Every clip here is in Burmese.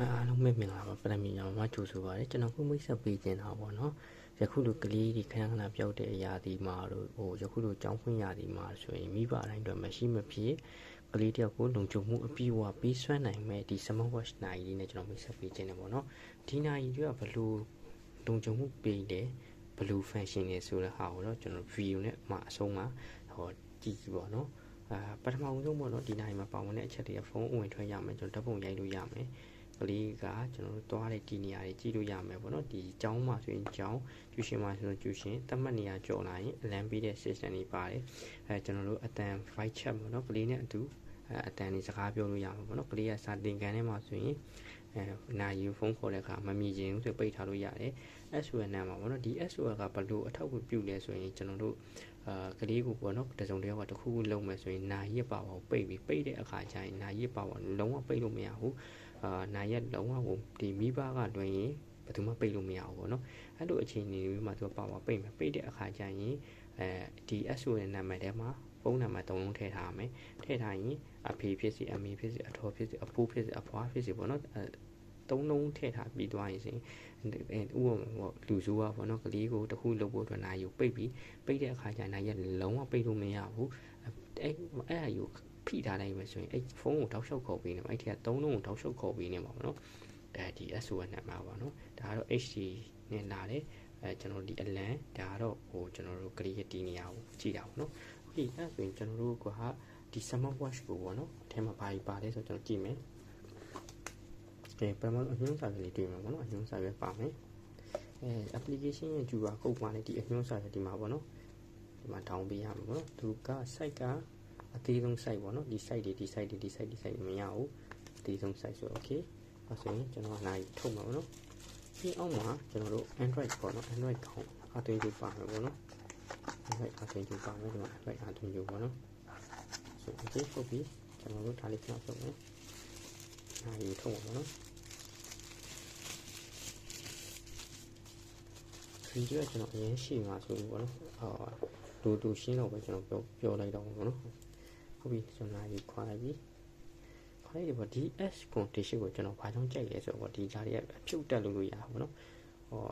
အားလုံးပဲမင်္ဂလာပါပရမီညာမှာကြိုဆိုပါရစေကျွန်တော်ခုမိတ်ဆက်ပေးခြင်းတာပေါ့နော်ယခုလိုကလေးဒီခဏခဏပြောက်တဲ့အရာဒီမှာတို့ဟိုယခုလိုကြောင်းခွင့်ရဒီမှာဆိုရင်မိဘတိုင်းတော့မရှိမဖြစ်ကလေးတယောက်ကိုလုံခြုံမှုအပြည့်အဝပေးစွမ်းနိုင်မဲ့ဒီ smart watch နိုင်လေးနဲ့ကျွန်တော်မိတ်ဆက်ပေးခြင်းတယ်ပေါ့နော်ဒီနိုင်တွေကဘလို့လုံခြုံမှုပေးတယ်ဘလို့ function နေဆိုတဲ့ဟာကိုတော့ကျွန်တော် video နဲ့အမှအဆုံးမှာဟောကြည့်ကြည့်ပေါ့နော်အာပထမဆုံးပေါ့နော်ဒီနိုင်မှာပါဝင်တဲ့အချက်တွေကဖုန်းအဝင်ထွက်ရမယ်ကျွန်တော်ဓာတ်ပုံရိုက်လို့ရမယ် ကလေးကကျွန်တော်တို့သွားတဲ့ဒီနေရာတွေကြည့်လို့ရမယ်ပေါ့နော်ဒီကျောင်းမှာဆိုရင်ကျောင်းကျူရှင်မှာဆိုရင်ကျူရှင်တတ်မှတ်နေရာကြော်လာရင်အလံပေးတဲ့ system တွေပါတယ်အဲကျွန်တော်တို့အတန် voice chat ပေါ့နော်ကလေးနဲ့အတူအဲအတန်တွေစကားပြောလို့ရမှာပေါ့နော်ကလေးကစာသင်ခန်းထဲမှာဆိုရင်အဲနာယူဖုန်းခေါ်တဲ့အခါမမြင်ချင်ဘူးဆိုပိတ်ထားလို့ရတယ် SOL နာမှာပေါ့နော်ဒီ SOL ကဘလို့အထောက်အကူပြုလဲဆိုရင်ကျွန်တော်တို့အာကလေးကိုပေါ့နော်တစုံတယောက်ကတခုခုလုံးမယ်ဆိုရင်နာရစ်ပါပါပိတ်ပြီးပိတ်တဲ့အခါကျရင်နာရစ်ပါပါလုံးဝပိတ်လို့မရဘူး အာနိုင်ရက်လုံးဝကိုဒီမိဘကလွင်ရင်ဘယ်သူမှပိတ်လို့မရဘူးပေါ့နော်အဲ့လိုအခြေအနေမျိုးမှာသူကပါပါပိတ်မယ်ပိတ်တဲ့အခါကျရင်အဲဒီ SO ရဲ့နာမည်ထဲမှာဖုန်းနံပါတ်၃လုံးထည့်ထားရမယ်ထည့်ထားရင်အဖေဖြစ်စီအမေဖြစ်စီအထော်ဖြစ်စီအဖိုးဖြစ်စီအဖွားဖြစ်စီပေါ့နော်အဲသုံးလုံးထည့်ထားပြီးသွားရင်စင်ဥပမာပေါ့လူစုကပေါ့နော်ကလေးကိုတခုလုပ်ဖို့အတွက်နိုင်ယူပိတ်ပြီးပိတ်တဲ့အခါကျရင်နိုင်ရက်လုံးဝပိတ်လို့မရဘူးအဲအဲ့အယူ ဖိထားလိုက်မယ်ဆိုရင်အဲ့ဖုန်းကိုတောက်လျှောက်ခေါ်ပေးနေမှာအဲ့ဒီကသုံးလုံးကိုတောက်လျှောက်ခေါ်ပေးနေမှာပေါ့နော်အဲဒီ SOS နံပါတ်ပါနော်ဒါကတော့ HD နဲ့လာတယ်အဲကျွန်တော်ဒီအလန်ဒါကတော့ဟိုကျွန်တော်တို့ကလေးရဲ့ဒီနေရာကိုကြည့်တာပေါ့နော်โอเคအဲ့ဆိုရင်ကျွန်တော်တို့ကဒီ smart watch ကိုပေါ့နော်အထက်မှာဘာကြီးပါလဲဆိုတော့ကျွန်တော်ကြည့်မယ်အဲပထမအညွှန်းစာလေးတွေ့မှာပေါ့နော်အညွှန်းစာပဲပါမယ်အဲ application ရဲ့ QR code မှာလည်းဒီအညွှန်းစာတွေဒီမှာပေါ့နော်ဒီမှာ down ပေးရမှာပေါ့နော်သူက site က အသေးဆုံး site ပေါ့နော်ဒီ site တွေဒီ site တွေဒီ site ဒီ site မရဘူးအသေးဆုံး site ဆို okay အဲဆိုရင်ကျွန်တော်နိုင်ထုတ်မှာပေါ့နော်ပြီးအောင်မှာကျွန်တော်တို့ Android ပေါ့နော် Android ကောင်းအသွင်ကြည့်ပါမယ်ပေါ့နော် Android အသွင်ကြည့်ပါမယ်ဒီမှာ Android အသွင်ကြည့်ပေါ့နော်ဆို okay ဟုတ်ပြီကျွန်တော်တို့ဒါလေးခဏထုတ်မယ်နိုင်ထုတ်ပါပေါ့နော်ဗီဒီယိုကျွန်တော်အရင်ရှိမှာဆိုလို့ပေါ့နော်အာတူတူရှင်းတော့ပဲကျွန်တော်ပြောပြောလိုက်တော့ပေါ့နော် ဟုတ်ပြီကျွန်တော်ဒီခွာလိုက်ပြီခွာလိုက်ပြီပေါ့ဒီ S condition ကိုကျွန်တော်ဘာကြောင့်ကြိုက်လဲဆိုတော့ဒီဂျာတွေကအဖြုတ်တက်လို့လို့ရတာပေါ့နော်ဟော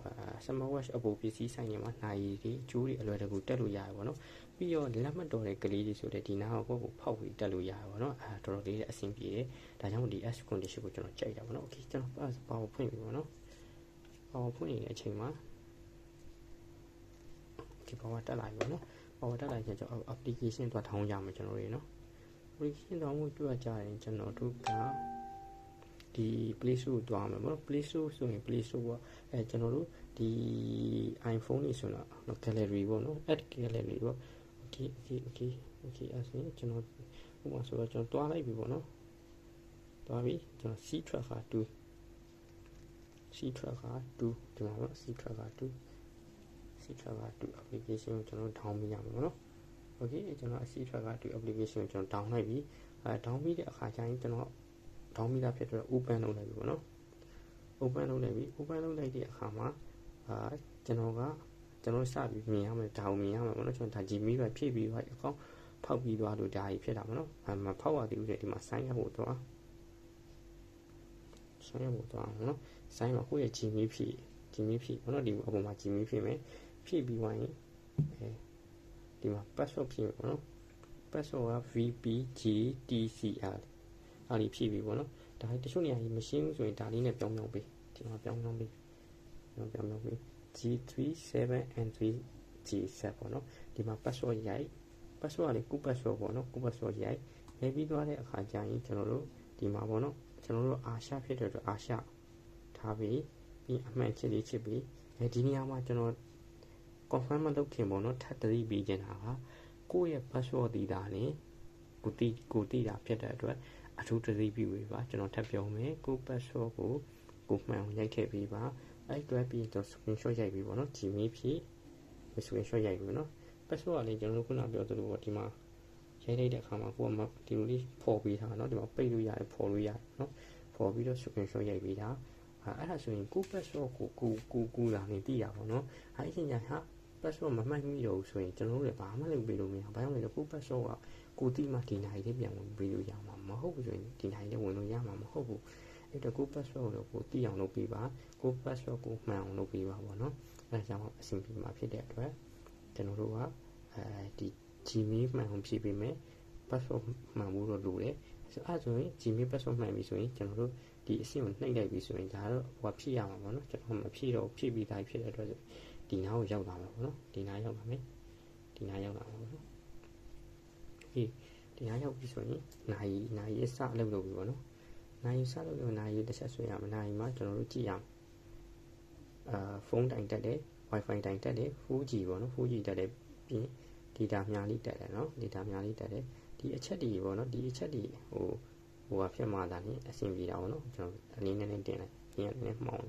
summer watch အပေါ်ပစ္စည်းဆိုင်တွေမှာနိုင်ရီကျိုးတွေအလွယ်တကူတက်လို့ရတယ်ပေါ့နော်ပြီးတော့လက်မှတ်တော်တဲ့ကလေးတွေဆိုတဲ့ဒီနာကောကိုဖောက်ပြီးတက်လို့ရတယ်ပေါ့နော်အဲတော်တော်လေးအဆင်ပြေတယ်ဒါကြောင့်ဒီ S condition ကိုကျွန်တော်ကြိုက်တာပေါ့နော် okay ကျွန်တော် pass ပါကိုဖွင့်ပြီပေါ့နော်ပါကိုဖွင့်နေတဲ့အချိန်မှာဒီပေါ်မှာတက်လာပြီပေါ့နော် ပါဝါတက်လာရင်ကျွန်တော် application တော့ထောင်းကြမှာကျွန်တော်တွေနော် application တော့မှုကြွကြရင်ကျွန်တော်တို့ကဒီ Play Store ကိုတွားမယ်ပေါ့နော် Play Store ဆိုရင် Play Store ကအဲကျွန်တော်တို့ဒီ iPhone နေဆိုတော့ gallery ပေါ့နော် add gallery ပေါ့ okay okay okay okay အဲ့ဆိုရင်ကျွန်တော်ဥပမာဆိုတော့ကျွန်တော်တွားလိုက်ပြီပေါ့နော်တွားပြီကျွန်တော် C tracker 2 C tracker 2ဒီမှာပေါ့ C tracker 2 C tracker 2 application ကိုကျွန်တော် down ပေးရမှာပေါ့နော် okay ကျွန်တော် C tracker 2 application ကိုကျွန်တော် down လိုက်ပြီအဲ down ပြီးတဲ့အခါကျရင်ကျွန်တော် down ပြီးသားဖြစ်တော့ open လုပ်လိုက်ပြီပေါ့နော် open လုပ်လိုက်ပြီ open လုပ်လိုက်တဲ့အခါမှာအာကျွန်တော်ကကျွန်တော်စပြီးမြင်ရမယ်ဒါကိုမြင်ရမယ်ပေါ့နော်ကျွန်တော်ဒါ Gmail ပဲဖြည့်ပြီးသွားအကောင့်ဖောက်ပြီးသွားလို့ဒါကြီးဖြစ်တာပေါ့နော်အဲမဖောက်ရသေးဘူးလေဒီမှာ sign ရဖို့တော့ sign ရဖို့တော့နော် sign မှာကိုယ့်ရဲ့ Gmail ဖြည့် Gmail ဖြည့်ပေါ့နော်ဒီအပေါ်မှာ Gmail ဖြည့်မယ် ဖြည့်ပြီးသွားရင်အဲဒီမှာ password ဖြည့်မယ်ပေါ့နော် password က vpgtcr အားလေးဖြည့်ပြီးပေါ့နော်ဒါတချို့နေရာကြီးမရှင်းဘူးဆိုရင်ဒါလေးနဲ့ပြောင်းပြောင်းပေးဒီမှာပြောင်းပြောင်းပေးပြောင်းပြောင်းပေး G37N3 G7 ပေါ့နော်ဒီမှာ password ရိုက် password လေးကု password ပေါ့နော်ကု password ရိုက်နေပြီးသွားတဲ့အခါကျရင်ကျွန်တော်တို့ဒီမှာပေါ့နော်ကျွန်တော်တို့အာရှဖြစ်တဲ့အတွက်အာရှထားပြီးပြီးအမှန်ချစ်လေးချစ်ပြီးအဲဒီနေရာမှာကျွန်တော် confirm မလုပ်ခင်ပေါ့နော်ထပ်တတိပြီးကျင်တာကကိုယ့်ရဲ့ password တည်တာနဲ့ကိုတိကိုတိတာဖြစ်တဲ့အတွက်အထူးတတိပြုပေးပါကျွန်တော်ထပ်ပြောမယ်ကို password ကိုကိုမှန်အောင်ရိုက်ထည့်ပေးပါအဲ့တွဲပြီးတော့ screenshot ရိုက်ပြီးပေါ့နော် Gmail ဖြည့် screenshot ရိုက်ပြီးနော် password ကလည်းကျွန်တော်တို့ခုနပြောသလိုပေါ့ဒီမှာရိုက်လိုက်တဲ့အခါမှာကိုကမဒီလိုလေးပေါ်ပေးထားနော်ဒီမှာပိတ်လို့ရတယ်ပေါ်လို့ရတယ်နော်ပေါ်ပြီးတော့ screenshot ရိုက်ပေးတာအဲ့ဒါဆိုရင်ကို password ကိုကိုကိုကိုလာနေတည်ရပါတော့အဲ့ဒီအချိန်ကျဟာ password မမှတ်မိတော့ဘူးဆိုရင်ကျွန်တော်တို့လည်းဘာမှလုပ်ပေးလို့မရဘာကြောင့်လဲကို password ကကိုတိမှဒီနိုင်လေးပြန်ဝင်ပေးလို့ရမှာမဟုတ်ဘူးဆိုရင်ဒီနိုင်လေးဝင်လို့ရမှာမဟုတ်ဘူးအဲ့တော့ကို password ကိုကိုသိအောင်လုပ်ပေးပါကို password ကိုမှန်အောင်လုပ်ပေးပါပေါ့နော်အဲဒါကြောင့်အဆင်ပြေမှာဖြစ်တဲ့အတွက်ကျွန်တော်တို့ကအဲဒီ Gmail မှန်အောင်ဖြည့်ပေးမယ် password မှန်ဖို့တော့လိုတယ်ဆိုအဲ့ဆိုရင် Gmail password မှန်ပြီဆိုရင်ကျွန်တော်တို့ဒီအဆင့်ကိုနှိပ်လိုက်ပြီဆိုရင်ဒါတော့ဟိုဖြည့်ရမှာပေါ့နော်ကျွန်တော်မဖြည့်တော့ဖြည့်ပြီးသားဖြစ်တဲ့အတွက် ဒီနားကိုရောက်လာမှာပေါ့နော်ဒီနားရောက်လာမယ်ဒီနားရောက်လာမှာပေါ့နော်ဒီဒီနားရောက်ပြီဆိုရင်နိုင်နိုင်အစအလုပ်လုပ်ပြီပေါ့နော်နိုင်စလုပ်လို့နိုင်တစ်ချက်ဆွဲရမယ်နိုင်မှာကျွန်တော်တို့ကြည့်ရအောင်အာဖုန်းတိုင်တက်တယ် wifi တိုင်တက်တယ် 4G ပေါ့နော် 4G တက်တယ်ပြီး data များလေးတက်တယ်နော် data များလေးတက်တယ်ဒီအချက်တွေပေါ့နော်ဒီအချက်တွေဟိုဟိုကဖြစ်မှသာနေအဆင်ပြေတာပေါ့နော်ကျွန်တော်အနည်းနည်းလေးတင်လိုက်ညနေနည်းမှောင်း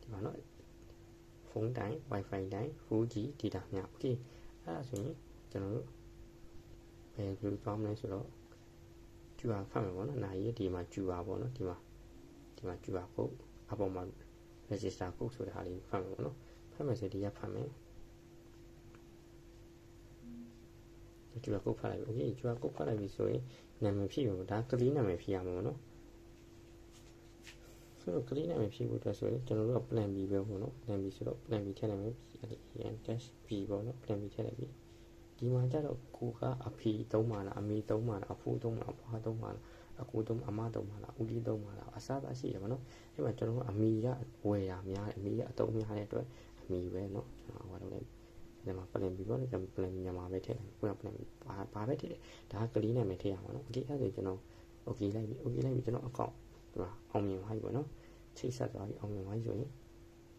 ဒီမှာနော် ဖုန်းတိုင် wifi တိုင် 4G data များ okay အဲ့ဒါဆိုရင်ကျွန်တော်တို့ဘယ်လိုသွားမလဲဆိုတော့ကျူပါဖတ်မယ်ပေါ့နော်နာရီဒီမှာကျူပါပေါ့နော်ဒီမှာဒီမှာကျူပါကုတ်အပေါ်မှာ register code ဆိုတဲ့ဟာလေးဖတ်မယ်ပေါ့နော်ဖတ်မယ်ဆိုဒီကဖတ်မယ်ကျူပါကုတ်ဖတ်လိုက်ပြီ okay ကျူပါကုတ်ဖတ်လိုက်ပြီဆိုရင်နာမည်ဖြည့်ရုံဒါကလေးနာမည်ဖြည့်ရမှာပေါ့နော် ဆိုတော့ clean နဲ့ဖြည့်ဖို့အတွက်ဆိုရင်ကျွန်တော်တို့က plan B ပဲပေါ့နော် plan B ဆိုတော့ plan B ထည့်လိုက်မယ် plan dash B ပေါ့နော် plan B ထည့်လိုက်ပြီဒီမှာကျတော့ကိုကအဖေသုံးပါလားအမေသုံးပါလားအဖိုးသုံးပါလားအဖွားသုံးပါလားအကူသုံးအမသုံးပါလားဦးကြီးသုံးပါလားအစားသားရှိရပါနော်အဲ့မှာကျွန်တော်ကအမေရဝယ်ရများအမေရအသုံးများတဲ့အတွက်အမေပဲနော်ကျွန်တော်ဟောလုပ်လိုက်ဒီမှာ plan B ပေါ့နော်ကျွန်တော် plan B ညမှာပဲထည့်လိုက်ခုန plan B ဘာဘာပဲထည့်တယ်ဒါက clean နဲ့ပဲထည့်ရမှာနော် okay အဲ့ဒါဆိုကျွန်တော် okay လိုက်ပြီ okay လိုက်ပြီကျွန်တော် account သူကအောင်မြင်သွားပြီပေါ့နော်ချိတ်ဆက်သွားပြီအောင်မြင်သွားပြီဆိုရင်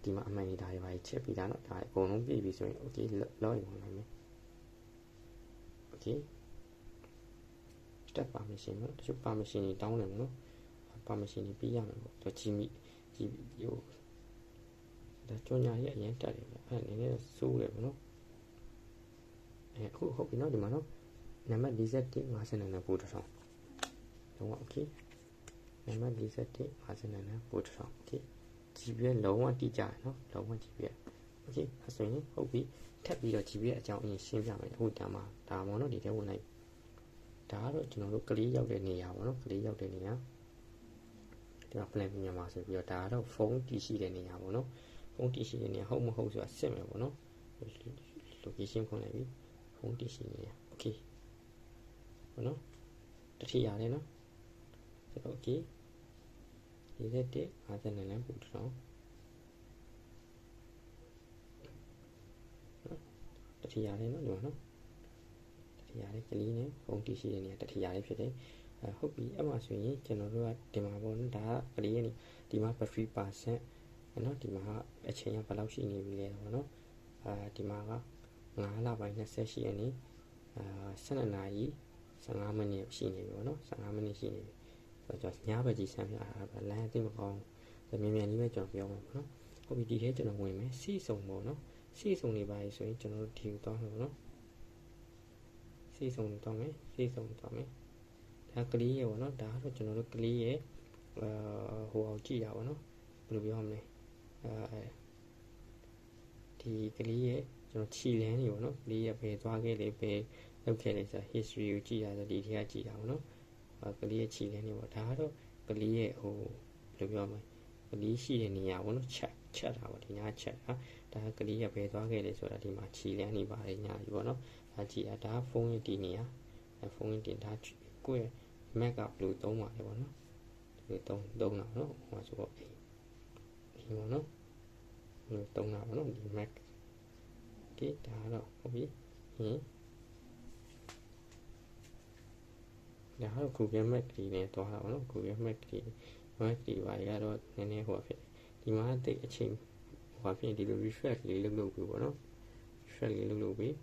ဒီမှာအမှန်ကြီးဒါတွေပါချက်ပြီးသားနော်ဒါအကုန်လုံးပြည့်ပြီဆိုရင် okay လောက်ရင်ဝင်နိုင်မယ် okay step permission နော်တချို့ permission တွေတောင်းတယ်နော် permission တွေပြီးရမယ်ပေါ့သူကြီးမိကြီးဟိုဒါကြောညာရဲ့အရင်တက်တယ်အဲ့နည်းနည်းစိုးတယ်ပေါ့နော်အဲအခုဟုတ်ပြီနော်ဒီမှာနော်နံပါတ်47 50နဲ့ပူတဆောင်လုံးဝ okay နံပါတ်47 50နဲ့ပို့တစ်ထောင် okay ကြည့်ပြလုံးဝတိကျတယ်เนาะလုံးဝကြည့်ပြ okay အဲ့ဆိုရင်ဟုတ်ပြီထပ်ပြီးတော့ကြည့်ပြအကြောင်းအရင်ရှင်းပြမယ်အခုဒါမှဒါမှเนาะဒီထဲဝင်လိုက်ဒါကတော့ကျွန်တော်တို့ကလေးရောက်တဲ့နေရာပေါ့နော်ကလေးရောက်တဲ့နေရာဒီမှာ plan မြန်မာဆိုပြီးတော့ဒါကတော့ဖုန်းတည်ရှိတဲ့နေရာပေါ့နော်ဖုန်းတည်ရှိတဲ့နေရာဟုတ်မဟုတ်ဆိုတာစစ်မယ်ပေါ့နော် location ဖွင့်လိုက်ပြီဖုန်းတည်ရှိနေရ okay ပေါ့နော်တတိယရတယ်နော် ဆိုတော့ okay 47 50နဲ့လည်းပို့တော့တတိယရတယ်နော်ဒီမှာနော်ထရာလေးကလေးနဲ့ဖုန်းတရှိတဲ့နေရာတထရာလေးဖြစ်တယ်အဲဟုတ်ပြီအဲ့မှာဆိုရင်ကျွန်တော်တို့ကဒီမှာပေါ့နော်ဒါကကလေးရဲ့ဒီမှာ battery percent နော်ဒီမှာအချိန်ကဘယ်လောက်ရှိနေပြီလဲပေါ့နော်အာဒီမှာက9လပိုင်း28ရက်နေ့အာ12နာရီ15မိနစ်ရှိနေပြီပေါ့နော်15မိနစ်ရှိနေပြီ ဆိုတော့ညဘက်ကြီးဆန်းပြတာလမ်းအသိမကောင်းဘူးမြန်မြန်လေးပဲကျွန်တော်ပြောမှာပေါ့နော်ဟုတ်ပြီဒီထဲကျွန်တော်ဝင်မယ်စီစုံပေါ့နော်စီစုံနေပါပြီဆိုရင်ကျွန်တော်တို့ဒီကိုတောင်းမယ်ပေါ့နော်စေးစုံသွားမယ်စေးစုံသွားမယ်ဒါကလေးရေပေါ့နော်ဒါကတော့ကျွန်တော်တို့ကလေးရေအာဟိုအောင်ကြည့်ရပါတော့ဘယ်လိုပြောမလဲအဲဒီကလေးရေကျွန်တော်ခြီလန်းနေပေါ့နော်ကလေးရေဘယ်သွားခဲ့လဲဘယ်လောက်ခဲ့လဲဆိုတာ history ကိုကြည့်ရဆိုဒီထဲကကြည့်တာပေါ့နော်အဲ ကလေးရေခြီလန်းနေပေါ့ဒါကတော့ကလေးရေဟိုဘယ်လိုပြောမလဲကလေးရှိတဲ့နေရာပေါ့နော်ချက်ချက်တာပေါ့ဒီညာချက်တာဒါကလေးရဘယ်သွားခဲ့လဲဆိုတာဒီမှာခြီလန်းနေပါတယ်ညာကြီးပေါ့နော်ဒါကြည့်ရဒါဖုန်းရဲ့ဒီနေရာဖုန်းရဲ့တင်ဒါကိုယ့်ရဲ့ Mac ကဘယ်လိုသုံးပါလဲပေါ့နော်ဒီလိုသုံးသုံးတာနော်ဟိုမှာဆိုတော့ဒီပေါ့နော်ဘယ်လိုသုံးတာပေါ့နော်ဒီ Mac ဒီဒါတော့ဟုတ်ပြီဟင် ဒါကတော့ Google Mac ဒီနဲ့တွားတာပေါ့နော် Google Mac ဒီ Mac ဒီပါရတော့နည်းနည်းဟိုဖြစ်ဒီမှာတိတ်အချိန်ဟိုဖြစ်ဒီလို refresh လေးလုပ်လုပ်ပြီးပေါ့နော် refresh လေးလုပ်လုပ်ပြီး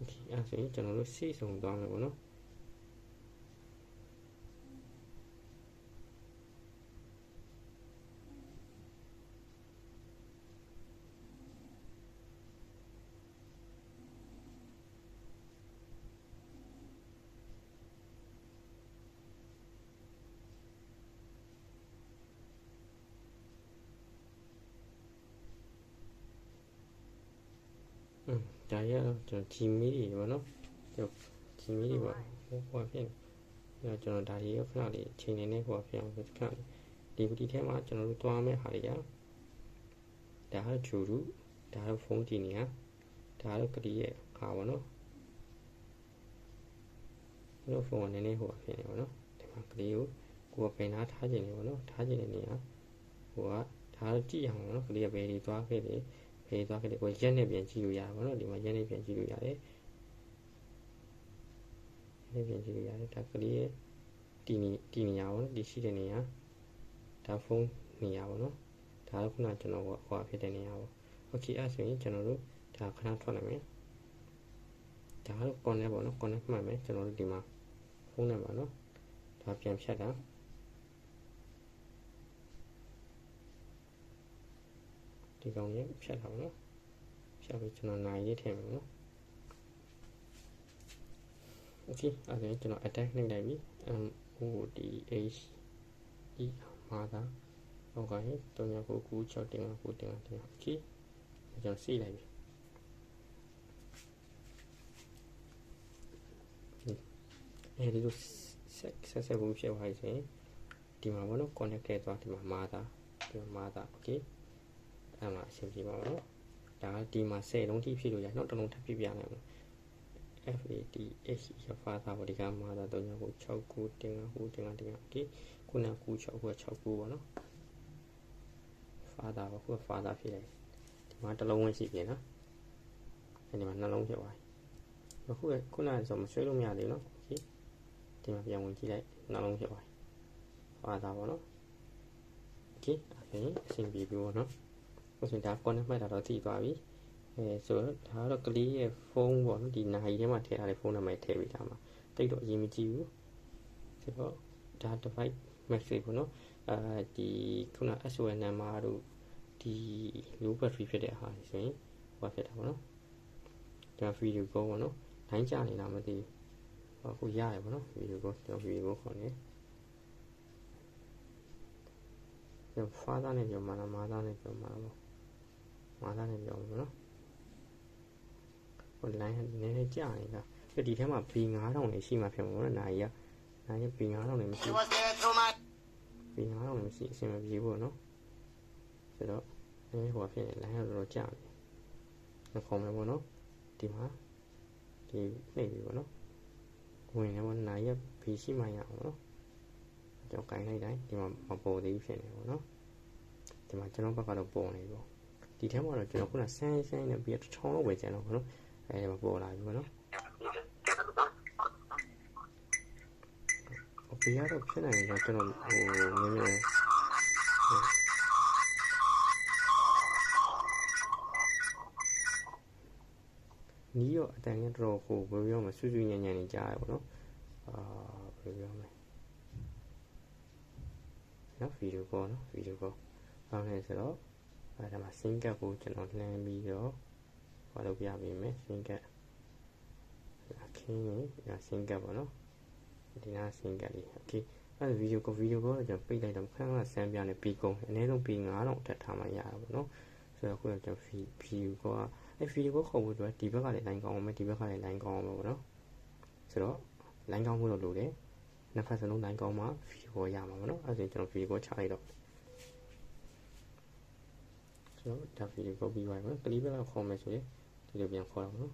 okay အဲ့ဆိုရင်ကျွန်တော်တို့စိတ်ဆုံးသွားမယ်ပေါ့နော်อืม ဒါရတော့ကျွန်တော်ဂျီမီတွေပေါ့နော်ကျွန်တော်ဂျီမီတွေပေါ့ဟိုဟိုဖြစ်အဲတော့ကျွန်တော်ဒါလေးကိုခဏလေးချိန်နေနေဟိုဖြစ်အောင်ခဏလေးဒီပတီထဲမှာကျွန်တော်တို့သွားမယ့်ဟာတွေကဒါကဂျူရူဒါကဖုန်းကြည့်နေရဒါကကလေးရဲ့ဟာပါနော်ကျွန်တော်ဖုန်းကနည်းနည်းဟိုဖြစ်နေပါနော်ဒီမှာကလေးကိုကိုယ်ကပင်သားထားခြင်းနေပါနော်ထားခြင်းနေနေရဟိုကဒါကြည့်အောင်နော်ကလေးကဘယ်ဒီသွားခဲ့တယ် ဘယ်သွားခဲ့တယ်ကိုရက်နဲ့ပြန်ကြည့်လို့ရပါတော့ဒီမှာရက်နဲ့ပြန်ကြည့်လို့ရတယ်ရက်နဲ့ပြန်ကြည့်လို့ရတယ်ဒါကလေးရဲ့တီနေတီနေရပါတော့ဒီရှိတဲ့နေရာဒါဖုန်းနေရာပါနော်ဒါကခုနကျွန်တော်ကဟိုဖြစ်တဲ့နေရာပေါ့โอเคအဲ့ဆိုရင်ကျွန်တော်တို့ဒါခဏထွက်လိုက်မယ်ဒါကတော့ connect ပေါ့နော် connect မှတ်မယ်ကျွန်တော်တို့ဒီမှာဖုန်းနံပါတ်နော်ဒါပြန်ဖြတ်တာ ဒီကောင်ကြီးဖြတ်တာပေါ့နော်ဖြတ်ပြီးကျွန်တော်နိုင်ရေးထည့်မယ်နော်โอเคအဲ့ဒါကျွန်တော် attack နှိပ်လိုက်ပြီ m o d h e မှာတာဟုတ်ကဲ့3996တင်9တင်9တင်โอเคကျွန်တော်စီးလိုက်ပြီအဲဒီလိုဆက်ဆက်ဆက်ဘူးဖြစ်သွားပြီဆိုရင်ဒီမှာဘောနော် connect ခဲ့သွားဒီမှာမာတာဒီမှာမာတာโอเค အဲ့မှာအဆင်ပြေပါဘောနော်ဒါကဒီမှာ10လုံးထိဖြစ်လို့ရနောက်တစ်လုံးထပ်ပြပြနိုင်ဘူး F A D H ရဖာသာဘောဒီကမာတာ3ကို6ကိုတင်9ကိုတင်9တင်9โอเคခုနက6 6ကို6ကိုပေါ့နော်ဖာသာပေါ့ခုကဖာသာဖြစ်တယ်ဒီမှာတစ်လုံးဝင်ရှိပြီနော်အဲဒီမှာနှလုံးဖြစ်သွားပြီအခုကခုနကဆိုမဆွဲလို့မရသေးဘူးနော်โอเคဒီမှာပြန်ဝင်ကြည့်လိုက်နှလုံးဖြစ်သွားပြီဖာသာပေါ့နော်โอเคအဲ့ဒါအဆင်ပြေပြီပေါ့နော် ဟုတ်ဆိုဒါ connect မှတ်တာတော့တည်သွားပြီအဲဆိုတော့ဒါကတော့ကလေးရဲ့ဖုန်းပေါ့နော်ဒီနိုင်ထဲမှာထည့်ထားတဲ့ဖုန်းနံပါတ်ထည့်ပေးထားမှာတိတ်တော့အရင်မကြည့်ဘူးဆိုတော့ဒါ device message ပေါ့နော်အာဒီခုန SOS number တို့ဒီ low battery ဖြစ်တဲ့ဟာဆိုရင်ဟောဖြစ်တာပေါ့နော်ဒါ video call ပေါ့နော်တိုင်းကြနေတာမသိဘူးအခုရတယ်ပေါ့နော် video call ကျွန်တော် video call ခေါ်နေကျွန်တော် father နဲ့ပြောမှာလား mother နဲ့ပြောမှာလားပေါ့ mother နဲ့ပြောမှာပေါ့နော်ဟို line နည်းနည်းကြာနေတာဒီထဲမှာ B 9000နေရှိမှဖြစ်မှာပေါ့နော်နိုင်ရနိုင်ရ B 9000နေမရှိဘူး B 9000နေမရှိအဆင်မပြေဘူးနော်ဆိုတော့အဲဟိုဖြစ်နေ line ကတော့ကြာနေမခေါ်မယ်ပေါ့နော်ဒီမှာဒီနှိပ်ပြီပေါ့နော်ဝင်နေပေါ့နိုင်ရ B ရှိမှရအောင်နော်ကျွန်တော်ကင်လိုက်တိုင်းဒီမှာမပေါ်သေးဘူးဖြစ်နေပေါ့နော်ဒီမှာကျွန်တော်ဘက်ကတော့ပေါ်နေပေါ့ ဒီထဲမှာတော့ကျွန်တော်ခုနဆန်းဆန်းနဲ့ပြီးတော့တစ်ချောင်းလောက်ပဲကျန်တော့ပေါ့နော်အဲဒီမှာပေါ်လာပြီပေါ့နော်အဖေကတော့ဖြစ်နိုင်တယ်ကျွန်တော်ဟိုနည်းနည်းနီးရောအတန်ရတော့ဟိုဘယ်လိုပြောမလဲဆွဆွညံ့ညံ့နေကြားရပါတော့အာဘယ်လိုပြောမလဲနော်ဗီဒီယိုကောနော်ဗီဒီယိုကောအောင်းနေဆိုတော့ အဲဒါမှာ sync ကပ်ကိုကျွန်တော်လှမ်းပြီးတော့ဟောလုပ်ပြပေးမယ် sync ကပ်အခင်းနေဒါ sync ကပ်ပေါ့နော်ဒီနာ sync ကပ်လေး okay အဲ့ဗီဒီယိုကောဗီဒီယိုကောတော့ကျွန်တော်ပိတ်လိုက်တော့ခဏခဏဆန်းပြနေပြီးကုန်အနည်းဆုံးပြီး9000တက်ထားမှရတာပေါ့နော်ဆိုတော့ခုတော့ကျွန်တော်ဗီဗီဒီယိုကောကအဲ့ဗီဒီယိုကောခေါ်ဖို့အတွက်ဒီဘက်ကလည်း line ကောင်းအောင်မယ်ဒီဘက်ကလည်း line ကောင်းအောင်မယ်ပေါ့နော်ဆိုတော့ line ကောင်းဖို့လို့လိုတယ်နှစ်ဖက်စလုံး line ကောင်းမှဗီဒီယိုကောရမှာပေါ့နော်အဲ့ဒါဆိုရင်ကျွန်တော်ဗီဒီယိုကောချလိုက်တော့ ဆိုတော့ဒါဗီဒီယိုကောပြီးသွားပြီပေါ့နော်ကလီးဘက်ကခေါ်မယ်ဆိုရင်ဒီလိုပြန်ခေါ်တော့ပေါ့နော်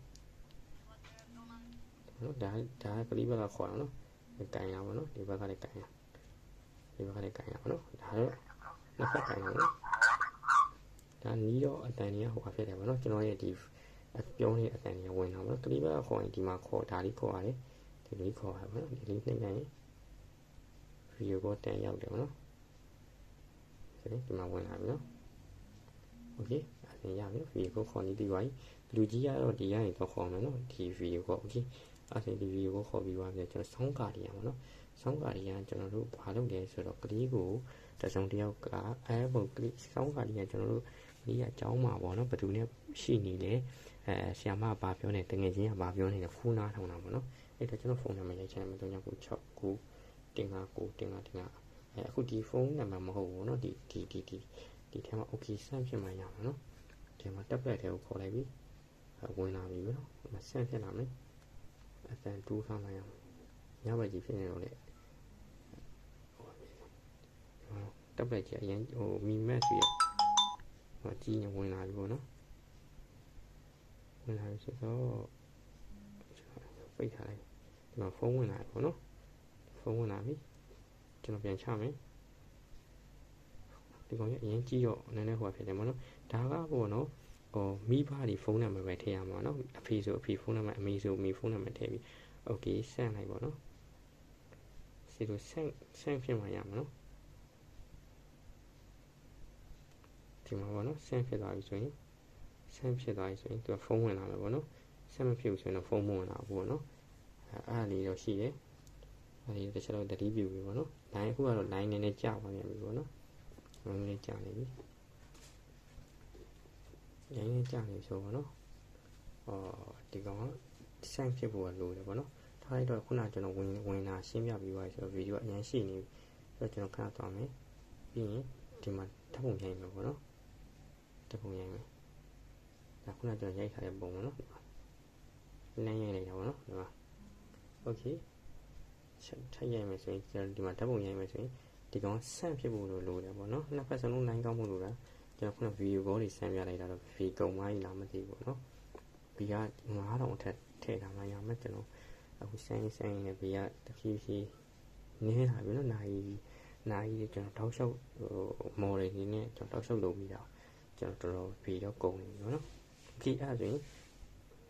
နော်ဒါဒါကလီးဘက်ကခေါ်တော့နော်ကန်ရပါတော့ဒီဘက်ကလည်းကန်ရဒီဘက်ကလည်းကန်ရပါတော့ဒါတော့နှစ်ဖက်ကန်ရပါတော့ဒါနီးတော့အတန်ကြီးဟိုဖြစ်တယ်ပေါ့နော်ကျွန်တော်ရဲ့ဒီပြုံးနေအတန်ကြီးဝင်တာပေါ့နော်ကလီးဘက်ကခေါ်ရင်ဒီမှာခေါ်ဒါလေးခေါ်ရတယ်ဒီလေးခေါ်ရပါတော့ဒီလေးနှိမ့်နိုင်ရင်ဗီဒီယိုကိုတန်ရောက်တယ်ပေါ့နော်ဒီဒီမှာဝင်လာပြီနော် โอเคအဲ့ဒါရပြီဗီဒီယိုကိုခေါ်နေပြီးပါပြီလူကြီးကတော့ဒီကနေတော့ခေါ်မယ်နော်ဒီဗီဒီယိုကိုโอเคအဲ့ဒါဒီဗီဒီယိုကိုခေါ်ပြီးသွားပြီကျွန်တော်ဆောင်းကာဒီယံပေါ့နော်ဆောင်းကာဒီယံကျွန်တော်တို့ဘာလုပ်လဲဆိုတော့ကလေးကိုတစုံတစ်ယောက်ကအဲပုံကလေးဆောင်းကာဒီယံကျွန်တော်တို့ကလေးကအကြောင်းမှာပေါ့နော်ဘယ်သူနဲ့ရှိနေလဲအဲဆီယမဘာပြောနေတငယ်ချင်းကဘာပြောနေလဲဖူးနာထောင်တာပေါ့နော်အဲ့တော့ကျွန်တော်ဖုန်းနံပါတ်ရိုက်ချင်တယ်3996တင်59တင်59တင်59အဲအခုဒီဖုန်းနံပါတ်မဟုတ်ဘူးเนาะဒီဒီဒီဒီ ဒီထဲမှာ okay ဆန့်ဖြစ်မှရမှာနော်ဒီမှာတက်ပက်ထဲကိုခေါ်လိုက်ပြီးဝင်လာပြီနော်မဆန့်ဖြစ်လာမယ်အတန်တူးထားလိုက်ရအောင်ညဘက်ကြီးဖြစ်နေတော့လေတက်ပက်ကြီးအရင်ဟိုမီမက်စီရဟိုကြီးနေဝင်လာပြီပေါ့နော်ဝင်လာပြီဆိုတော့ပိတ်ထားလိုက်ဒီမှာဖုန်းဝင်လာပြီပေါ့နော်ဖုန်းဝင်လာပြီကျွန်တော်ပြန်ချမယ် ဒီကောင်ကြီးအရင်ကြီးတော့နည်းနည်းဟိုဖြစ်တယ်ပေါ့နော်ဒါကပေါ့နော်ဟိုမိဘတွေဖုန်းနံပါတ်ပဲထည့်ရမှာနော်အဖေဆိုအဖေဖုန်းနံပါတ်အမေဆိုအမေဖုန်းနံပါတ်ထည့်ပြီးโอเคဆန့်လိုက်ပေါ့နော်စီလိုဆန့်ဆန့်ဖြစ်မှရမှာနော်ဒီမှာပေါ့နော်ဆန့်ဖြစ်သွားပြီဆိုရင်ဆန့်ဖြစ်သွားပြီဆိုရင်သူကဖုန်းဝင်လာမယ်ပေါ့နော်ဆန့်မဖြစ်ဘူးဆိုရင်တော့ဖုန်းမဝင်လာဘူးပေါ့နော်အဲအားလေးတော့ရှိတယ်အားလေးတစ်ချက်တော့တတိပြုပြီပေါ့နော် line အခုကတော့ line နည်းနည်းကြာသွားပြန်ပြီပေါ့နော် နည်းနည်းကြာနေပြီနည်းနည်းကြာနေပြီဆိုတော့နော်အော်ဒီကောင်က design ဖြစ်ဖို့လိုတယ်ပေါ့နော်ထားလိုက်တော့ခုနကျွန်တော်ဝင်ဝင်လာရှင်းပြပြီးသွားဆိုတော့ဗီဒီယိုအရင်ရှိနေပြီဆိုတော့ကျွန်တော်ခဏသွားမယ်ပြီးရင်ဒီမှာဓာတ်ပုံရိုက်မယ်ပေါ့နော်ဓာတ်ပုံရိုက်မယ်ဒါခုနကျွန်တော်ရိုက်ထားတဲ့ပုံပေါ့နော်လမ်းရိုက်လိုက်တာပေါ့နော်ဒီမှာ okay ထပ်ရိုက်မယ်ဆိုရင်ကျွန်တော်ဒီမှာဓာတ်ပုံရိုက်မယ်ဆိုရင် ဒီကောင်ဆန့်ဖြစ်ဖို့လိုလိုတယ်ပေါ့နော်နှစ်ဖက်စလုံးလိုင်းကောင်းဖို့လိုတာကျွန်တော်ခုနဗီဒီယိုကောတွေဆန့်ပြလိုက်တာတော့ဗီကုံမကြီးလားမသိဘူးပေါ့နော်ဗီက9000အထက်ထည့်ထားမှရမယ်ကျွန်တော်အခုဆိုင်ဆိုင်နဲ့ဘေးကတဖြည်းဖြည်းနင်းလာပြီနော်နိုင်နိုင်ကြီးကျွန်တော်တောက်လျှောက်ဟိုမော်ဒယ်နေနဲ့ကျွန်တော်တောက်လျှောက်လုပ်ပြီးတော့ကျွန်တော်တော်တော်ဘေးတော့ကုန်နေပြီနော်ဒီအဲ့ဆိုရင်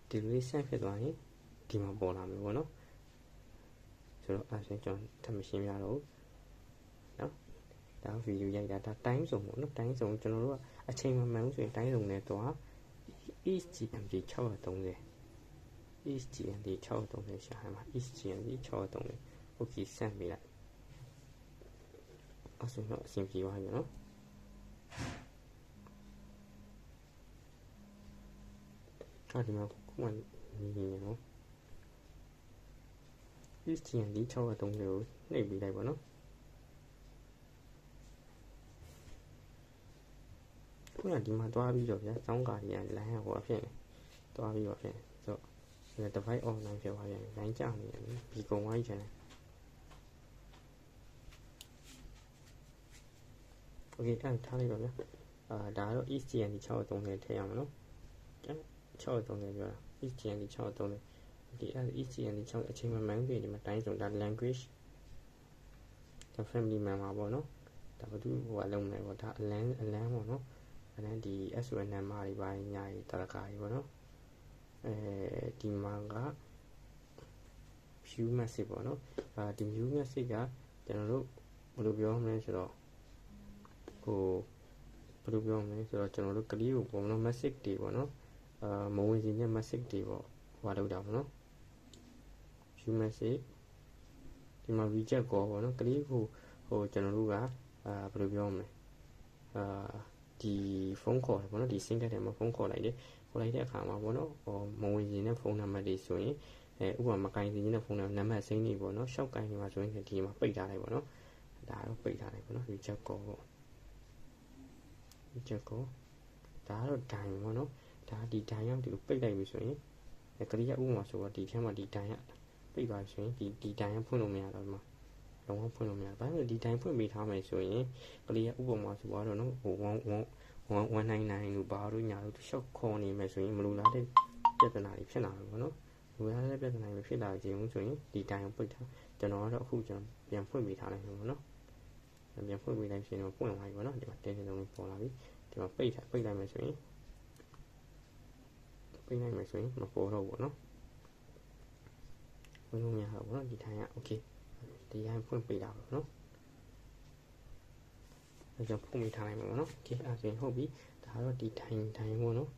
ဒီလိုလေးဆန့်ဖြစ်သွားရင်ဒီမှာပေါ်လာမယ်ပေါ့နော်ဆိုတော့အဲ့ဆိုရင်ကျွန်တော်ထပ်မရှင်းပြတော့ဘူးနော် ဒါဗီဒီယိုရိုက်တာဒါတိုင်းစုံပေါ့နော်တိုင်းစုံကျွန်တော်တို့ကအချိန်မမှန်ဘူးဆိုရင်တိုင်းစုံနဲ့တော့ EGMD 630 ESGND 630ရှာမှာ ESGND 630 OK ဆန့်ပေးလိုက်အဆင်တော့အဆင်ပြေသွားပြီနော်အဲ့ဒီမှာခုမှနေနေနော် ESGND 630ကိုနှိပ်ပေးလိုက်ပါနော် ခုနဒီမှာတွားပြီးတော့ဗျာစောင်းကာရီကလမ်းဟိုအဖြစ်နေတွားပြီးတော့ဖြစ်နေဆိုတော့ဒီ device online ဖြစ်သွားပြန်လိုင်းကျနေတယ်ဒီကုံဝိုင်းချင်တယ် okay အဲ့ထားလိုက်တော့ဗျာအာဒါကတော့ ESGN 630ထည့်ရမှာနော်630ပြောတာ ESGN 630ဒီအဲ့ ESGN 6အချိန်မှမှန်ပြီဒီမှာတိုင်းစုံဒါ language ဒါ family member ပေါ့နော်ဒါဘာလို့ဟိုအလုံးလဲပေါ့ဒါအလန်းအလန်းပေါ့နော် အလန်းဒီ SON number တွေပါညာကြီးတရကာကြီးပေါ့နော်အဲဒီမှာက view message ပေါ့နော်အာဒီ view message ကကျွန်တော်တို့ဘယ်လိုပြောမလဲဆိုတော့ဟိုဘယ်လိုပြောမလဲဆိုတော့ကျွန်တော်တို့ကလေးကိုပုံနော် message တွေပေါ့နော်အာမဝင်စီတဲ့ message တွေပေါ့ဟိုလောက်တာပေါ့နော် view message ဒီမှာ reject call ပေါ့နော်ကလေးကိုဟိုကျွန်တော်တို့ကအာဘယ်လိုပြောမလဲအာ ဒီဖုန်းခေါ်တယ်ပေါ့နော်ဒီ sync တဲ့မှာဖုန်းခေါ်လိုက်တယ်ခေါ်လိုက်တဲ့အခါမှာပေါ့နော်ဟိုမဝင်ရင်တဲ့ဖုန်းနံပါတ်တွေဆိုရင်အဲဥပမာမကိုင်းစင်းတဲ့ဖုန်းနံပါတ်နံပါတ်စိမ့်နေပေါ့နော်ရှောက်ကိုင်းနေမှာဆိုရင်ဒီမှာပိတ်ထားလိုက်ပေါ့နော်ဒါတော့ပိတ်ထားလိုက်ပေါ့နော် reject call ပေါ့ reject call ဒါကတော့ dime ပေါ့နော်ဒါဒီ dime ရောက်ဒီလိုပိတ်လိုက်ပြီဆိုရင်အဲကလေးကဥပမာဆိုတော့ဒီထဲမှာဒီ dime ရပိတ်သွားပြီဆိုရင်ဒီဒီ dime ဖွင့်လို့မရတော့မှာ လုံးဝဖွင့်လို့မရဘူး။ဘာလို့ဒီတိုင်းဖွင့်ပေးထားမယ်ဆိုရင်ကလေးကဥပမာဆိုတော့နော်ဟို1 1 199လို့ဘာလို့ညာလို့ရှော့ခေါ်နေမယ်ဆိုရင်မလိုလားတဲ့ပြဿနာတွေဖြစ်လာတယ်ပေါ့နော်။လူရတဲ့ပြဿနာတွေဖြစ်လာခြင်းဆိုရင်ဒီတိုင်းပိတ်ထားကျွန်တော်ကတော့အခုကျွန်တော်ပြန်ဖွင့်ပေးထားလိုက်မယ်ပေါ့နော်။ပြန်ဖွင့်ပေးလိုက်ရှင်တော့ပွင့်သွားပြီပေါ့နော်။ဒီမှာတင်းတင်းလုံးပေါ်လာပြီ။ဒီမှာပိတ်ထားပိတ်လိုက်မယ်ဆိုရင်ပိတ်လိုက်မယ်ဆိုရင်မပေါ်တော့ဘူးပေါ့နော်။ဝင်လို့မရတော့ဘူးပေါ့နော်ဒီတိုင်းက okay ဒီဟန်ဖွင့်ပေးတာပေါ့နော်အဲကြောင့်ဖွင့်ပေးထားလိုက်မှာပေါ့နော်ကဲအဲဆိုရင်ဟုတ်ပြီဒါတော့ဒီထိုင်ထိုင်ပေါ့နော်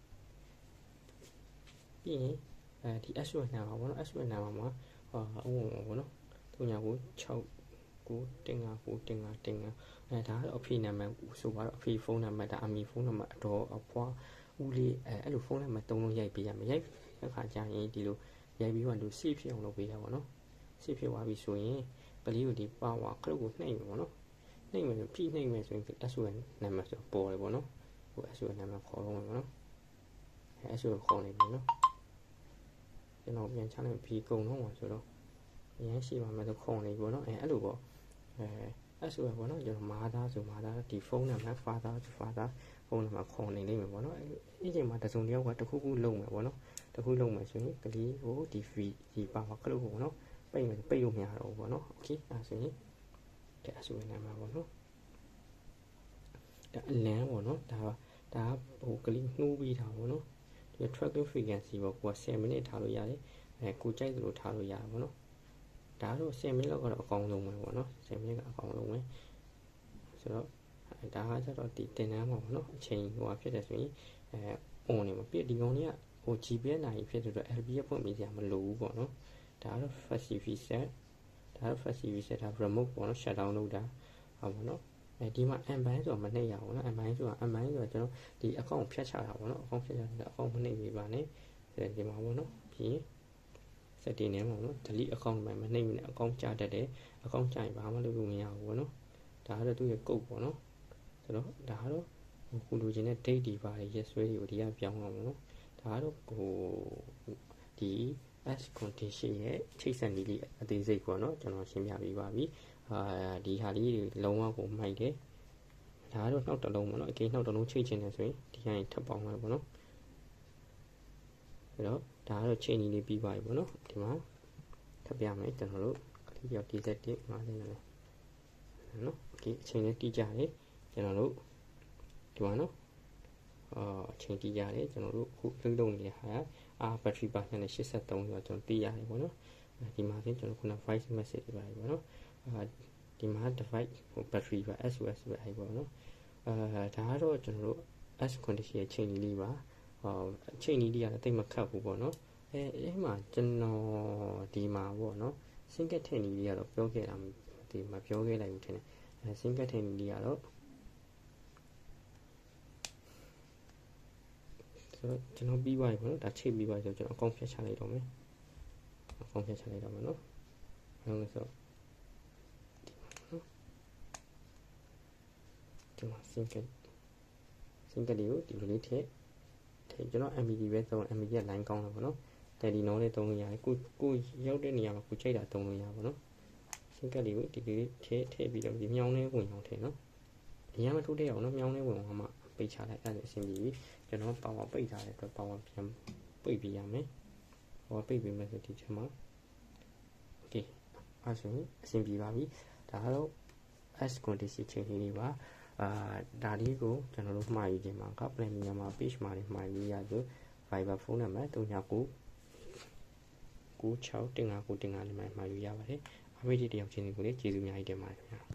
ပြီးရင်အဲဒီ SQL နာမှာပေါ့နော် SQL နာမှာမှာဟောအုံပေါ့နော်သူညာကို6ကိုတင်ငါကိုတင်ငါတင်ငါအဲဒါတော့အဖေနာမည်ဆိုပါတော့အဖေဖုန်းနာမည်ဒါအမီဖုန်းနာမည်အတော်အဖွားဦးလေးအဲအဲ့လိုဖုန်းနာမည်တုံးလုံးရိုက်ပေးရမယ်ရိုက်အခါကျရင်ဒီလိုရိုက်ပြီးတော့လူစီဖြစ်အောင်လုပ်ပေးတာပေါ့နော်စီဖြစ်သွားပြီဆိုရင် ကလေးကိုဒီပါဝါခလုတ်ကိုနှိမ့်မယ်ပေါ့နော်နှိမ့်မယ်ဆိုပြီးနှိမ့်မယ်ဆိုရင် SON နံပါတ်ဆိုပေါ်တယ်ပေါ့နော်ဟို SON နံပါတ်ခေါ်တော့မယ်ပေါ့နော်အဲ SON ခေါ်နေပြီနော်ကျွန်တော်ပြန်ချလိုက်ပြီးကုံတော့မှာဆိုတော့အရင်ရှိပါမယ်ဆိုခေါ်နေပေါ့နော်အဲအဲ့လိုပေါ့အဲအဲ့ဆိုရပေါ့နော်ကျွန်တော်မာသားဆိုမာသားဒီဖုန်းနံပါတ် father ဆို father ဖုန်းနံပါတ်ခေါ်နေလိမ့်မယ်ပေါ့နော်အဲ့ဒီအချိန်မှာတစုံတစ်ယောက်ကတစ်ခုခုလုပ်မယ်ပေါ့နော်တစ်ခုလုပ်မယ်ဆိုရင်ကလေးကိုဒီ free ဒီပါဝါကလို့ပေါ့နော် ပိတ်မယ်ပိတ်လို့မရတော့ဘူးပေါ့နော်โอเคအဲ့ဆိုရင်ဒါအဆိုရနံပါတ်ပေါ့နော်ဒါအလန်းပေါ့နော်ဒါဒါဟိုကလေးနှိုးပြီးတာပေါ့နော်ဒီ tracking frequency ပေါ့ကိုက10မိနစ်ထားလို့ရတယ်အဲကိုကြိုက်သလိုထားလို့ရတယ်ပေါ့နော်ဒါတော့10မိနစ်လောက်ကတော့အကောင်းဆုံးပဲပေါ့နော်10မိနစ်ကအကောင်းဆုံးပဲဆိုတော့ဒါကကျတော့ဒီတင်တန်းမှာပေါ့နော်အချိန်ဟိုဟာဖြစ်တယ်ဆိုရင်အဲ on နေမှာပြဒီကောင်ကြီးကဟို GPS နိုင်ဖြစ်တဲ့အတွက် LB ဖွင့်ပေးစရာမလိုဘူးပေါ့နော် ဒါကတော့ facility set ဒါကတော့ facility set ဒါ remote ပေါ့နော် shut down လုပ်တာဟုတ်ပါနော်အဲဒီမှာ M ဘိုင်းဆိုတာမနှိပ်ရဘူးနော် M ဘိုင်းဆိုတာ M ဘိုင်းဆိုတာကျွန်တော်ဒီအကောင့်ဖြတ်ချတာပေါ့နော်အကောင့်ဖြတ်ချတာအကောင့်မနှိပ်ပေးပါနဲ့ဒီမှာပေါ့နော်ပြီး setting နဲ့ပေါ့နော် delete account မှာမနှိပ်ဘူးနဲ့အကောင့်ကျတတ်တယ်အကောင့်ကျရင်ဘာမှလုပ်လို့မရဘူးပေါ့နော်ဒါကတော့သူ့ရဲ့ code ပေါ့နော်ဆိုတော့ဒါကတော့ဟိုလိုချင်တဲ့ date ဒီပါတယ် yes ဆွဲတွေကိုဒီကပြောင်းအောင်ပေါ့နော်ဒါကတော့ဟိုဒီ as condition ရဲ့ချိတ်ဆက်နည်းလေးအသေးစိတ်ပေါ့နော်ကျွန်တော်ရှင်းပြပေးပါပြီအာဒီဟာလေးတွေလုံးဝကိုမိုက်တယ်ဒါကတော့နှောက်တစ်လုံးပေါ့နော်အကိနှောက်တစ်လုံးချိတ်ချင်တယ်ဆိုရင်ဒီဟာရင်ထပ်ပေါင်းလိုက်ပေါ့နော်အဲ့တော့ဒါကတော့ချိန်ကြီးလေးပြီးပါပြီပေါ့နော်ဒီမှာထပ်ပြမယ်ကျွန်တော်တို့ကလေးပြောဒီဇက်တစ်မှာလည်းနော်နော်โอเคအချိန်လေးတိကျတယ်ကျွန်တော်တို့ဒီမှာနော် အာအချိန်တိကျတယ်ကျွန်တော်တို့အခုလှုပ်လုံနေတဲ့ဟာအာဘက်ထရီပါနဲ့83ဆိုတော့ကျွန်တော်သိရတယ်ပေါ့နော်ဒီမှာချင်းကျွန်တော်ခုန voice message တွေပါတယ်ပေါ့နော်အာဒီမှာ device ဟို battery ပါ SOS ပဲအဲ့ပေါ့နော်အာဒါကတော့ကျွန်တော်တို့ S condition ရဲ့ချိန်လေးပါဟောအချိန်ကြီးတွေကလည်းတိတ်မခတ်ဘူးပေါ့နော်အဲအဲ့မှာကျွန်တော်ဒီမှာပေါ့နော် single ထည့်နေလေးကတော့ပြောခဲ့တာဒီမှာပြောခဲ့လိုက်ဘူးထင်တယ်အဲ single ထည့်နေလေးကတော့ ဆိုတော့ကျွန်တော်ပြီးသွားပြီပေါ့နော်ဒါချိတ်ပြီးသွားပြီဆိုတော့ကျွန်တော်အကောင့်ဖြတ်ချလိုက်တော့မယ်အကောင့်ဖြတ်ချလိုက်တော့မယ်နော်ဟုတ်ကဲ့ဆိုတော့ဒီမှာ single single လေးကိုဒီလိုလေးထည့်ထည့်ကျွန်တော် MBD ပဲသုံး MBD က line ကောင်းတယ်ပေါ့နော် Telenor နဲ့သုံးလို့ရတယ်ကိုကိုရောက်တဲ့နေရာမှာကိုချိန်တာသုံးလို့ရပါတော့ single လေးကိုဒီလေးထည့်ထည့်ပြီးတော့ဒီမြောင်းလေးဝင်အောင်ထည့်နော်အရင်မထိုးတဲ့အောင်နော်မြောင်းလေးဝင်အောင်မှ ပိတ်ချလိုက်အဲ့ဒါအဆင်ပြေပြီကျွန်တော်ပါဝါပိတ်ထားတဲ့အတွက်ပါဝါပြန်ပိတ်ပြရမယ်ဟောပိတ်ပြီးမှဆိုဒီချက်မှာ okay အဲ့ဆိုအဆင်ပြေပါပြီဒါတော့ S condition ချင်းလေးပါအာဒါလေးကိုကျွန်တော်တို့မှာယူခြင်းမှာက Premium မှာ page မှာလေးမှာယူရဆို Viber ဖုန်းနံပါတ်3996 159 159လေးမှာမှာယူရပါတယ်အမေဒီတယောက်ချင်းကိုလည်းကျေးဇူးအများကြီးတင်ပါတယ်ခင်ဗျာ